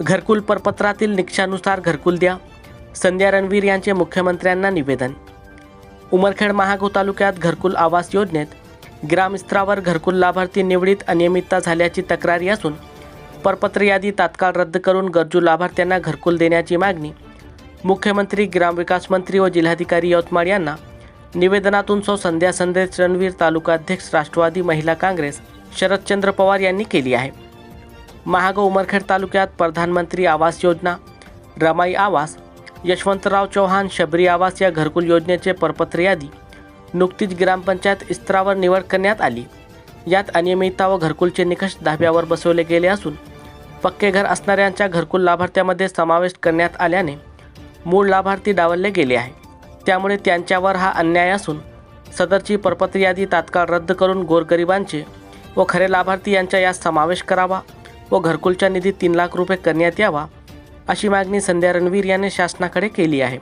घरकुल परपत्रातील निकषानुसार घरकुल द्या. संध्या रणवीर यांचे मुख्यमंत्र्यांना निवेदन. उमरखेड महागाव तालुक्यात घरकुल आवास योजनेत ग्रामस्तरावर घरकुल लाभार्थी निवडीत अनियमितता झाल्याची तक्रारी असून परपत्र यादी तात्काळ रद्द करून गरजू लाभार्थ्यांना घरकुल देण्याची मागणी मुख्यमंत्री ग्रामविकास मंत्री व जिल्हाधिकारी यवतमाळ यांना. निवेदनातून सौ संध्या संदेश रणवीर तालुका अध्यक्ष राष्ट्रवादी महिला काँग्रेस शरदचंद्र पवार यांनी केली आहे. महागाव उमरखेड तालुक्यात प्रधानमंत्री आवास योजना रमाई आवास यशवंतराव चव्हाण शबरी आवास या घरकुल योजनेचे परपत्र यादी नुकतीच ग्रामपंचायत स्तरावर निवड करण्यात आली. यात अनियमितता व घरकुलचे निकष धाब्यावर बसवले गेले असून पक्के घर असणाऱ्यांच्या घरकुल लाभार्थ्यामध्ये समावेश करण्यात आल्याने मूळ लाभार्थी डावलले गेले आहे. त्यामुळे त्यांच्यावर हा अन्याय असून सदरची परपत्र यादी तात्काळ रद्द करून गोरगरिबांचे व खरे लाभार्थी यांचा यात समावेश करावा. व घरकुलच्या निधी तीन लाख रुपये करण्यात यावा अशी मागणी संध्या रणवीर याने शासनाकडे केली आहे.